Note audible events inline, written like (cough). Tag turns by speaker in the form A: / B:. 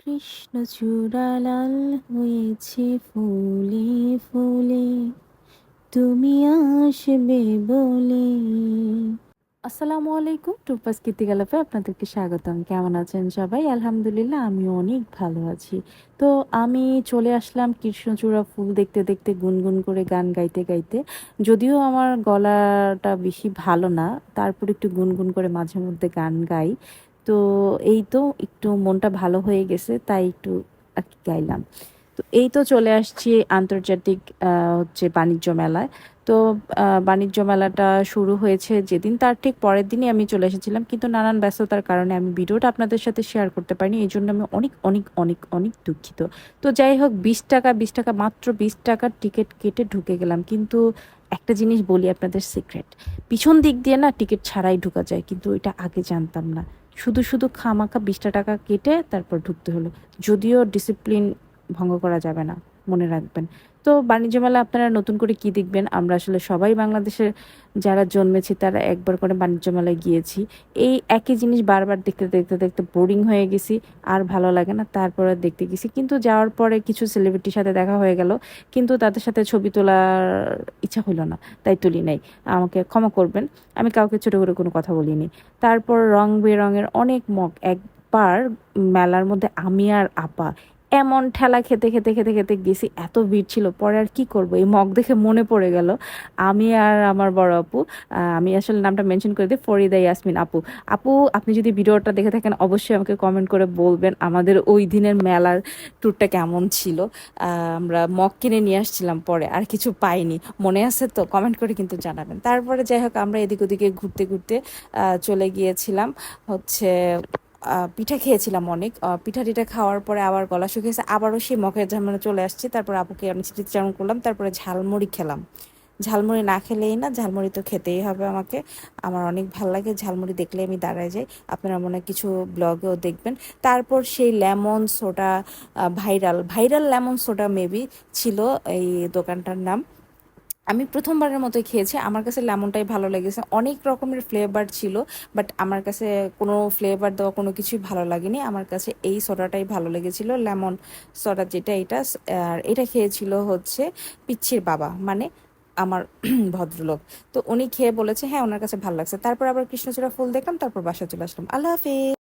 A: কৃষ্ণচূড়া লাল হয়েছে ফুলে ফুলে, তুমি আসবে বলে। আসসালামু আলাইকুম টুপাস কীর্তিকালাপে আপনাদেরকে স্বাগতম। কেমন আছেন সবাই? আলহামদুলিল্লাহ আমি অনেক ভালো আছি। তো আমি চলে আসলাম কৃষ্ণচূড়া ফুল দেখতে দেখতে, গুনগুন করে গান গাইতে গাইতে। যদিও আমার গলাটা বেশি ভালো না, তারপর একটু গুনগুন করে মাঝে মধ্যে গান গাই। তো এই তো একটু মনটা ভালো হয়ে গেছে, তাই একটু আর কি গাইলাম। তো এই তো চলে আসছি আন্তর্জাতিক হচ্ছে বাণিজ্য মেলায়। তো বাণিজ্য মেলাটা শুরু হয়েছে যেদিন, তার ঠিক পরের দিনই আমি চলে এসেছিলাম। কিন্তু নানান ব্যস্ততার কারণে আমি ভিডিওটা আপনাদের সাথে শেয়ার করতে পারিনি, এই জন্য আমি অনেক অনেক অনেক অনেক দুঃখিত। তো যাই হোক, বিশ টাকা বিশ টাকা, মাত্র বিশ টাকার টিকিট কেটে ঢুকে গেলাম। কিন্তু একটা জিনিস বলি আপনাদের সিক্রেট পিছন দিক দিয়ে না টিকিট ছাড়াই ঢুকা যায়, কিন্তু এটা আগে জানতাম না। শুধু শুধু খামাখা বিশটা টাকা কেটে তারপর ঢুকতে হলো। যদিও ডিসিপ্লিন ভঙ্গ করা যাবে না, মনে রাখবেন। তো বাণিজ্য মেলা আপনারা নতুন করে কি দেখবেন? আমরা আসলে সবাই বাংলাদেশের যারা জন্মেছি, তারা একবার করে বাণিজ্য মেলায় গিয়েছি। এই একই জিনিস বারবার দেখতে দেখতে দেখতে বোরিং হয়ে গেছি, আর ভালো লাগে না। তারপরে দেখতে গেছি। কিন্তু যাওয়ার পরে কিছু সেলিব্রিটির সাথে দেখা হয়ে গেল, কিন্তু তাদের সাথে ছবি তোলার ইচ্ছা হলো না, তাই তুলি নাই। আমাকে ক্ষমা করবেন, আমি কাউকে ছোটো করে কোনো কথা বলিনি। তারপর রং বেরঙের অনেক মগ এক একবার মেলার মধ্যে আমি আর আপা এমন ঠেলা খেতে খেতে খেতে খেতে গেছি। এত ভিড় ছিল, পরে আর কি করব? এই মগ দেখে মনে পড়ে গেল, আমি আর আমার বড় আপু আমি আসলে নামটা মেনশন করে দিই, ফরিদা ইয়াসমিন আপু। আপু, আপনি যদি ভিডিওটা দেখে থাকেন, অবশ্যই আমাকে কমেন্ট করে বলবেন আমাদের ওই দিনের মেলার ট্যুরটা কেমন ছিল। আমরা মগ কিনে নিয়ে আসছিলাম পরে, আর কিছু পাইনি। মনে আছে তো? কমেন্ট করে কিন্তু জানাবেন। তারপরে যাই হোক, আমরা এদিক ওদিকে ঘুরতে ঘুরতে চলে গিয়েছিলাম। হচ্ছে পিঠা খেয়েছিলাম অনেক। পিঠা টিঠা খাওয়ার পরে আবার গলা শুকিয়েছে, আবারও সেই মখের ঝামেলা চলে আসছি। তারপর আপুকে আমি স্মৃতিচারণ করলাম, তারপরে ঝালমুড়ি খেলাম। ঝালমুড়ি না খেলেই না, ঝালমুড়ি তো খেতেই হবে আমাকে। আমার অনেক ভালো লাগে ঝালমুড়ি দেখলে আমি দাঁড়ায় যাই। আপনারা মনে কিছু ব্লগেও দেখবেন। তারপর সেই lemon soda viral viral lemon soda maybe ছিল এই দোকানটার নাম। আমি প্রথমবারের মতো খেয়েছি। আমার কাছে লেমনটাই ভালো লেগেছে। অনেক রকমের ফ্লেভার ছিল বাট আমার কাছে কোনো ফ্লেভার দেওয়া কোনো কিছুই ভালো লাগেনি। আমার কাছে এই সোডাটাই ভালো লেগেছিল লেমন সোডা যেটা এটা, আর এটা খেয়েছিল হচ্ছে পিচ্ছির বাবা মানে আমার (clears throat) ভদ্রলোক। তো উনি খেয়ে বলেছে হ্যাঁ ওনার কাছে ভালো লাগছে। তারপর আবার কৃষ্ণচূড়া ফুল দেখলাম, তারপর বাসা চলে আসলাম। আল্লাহ হাফিজ।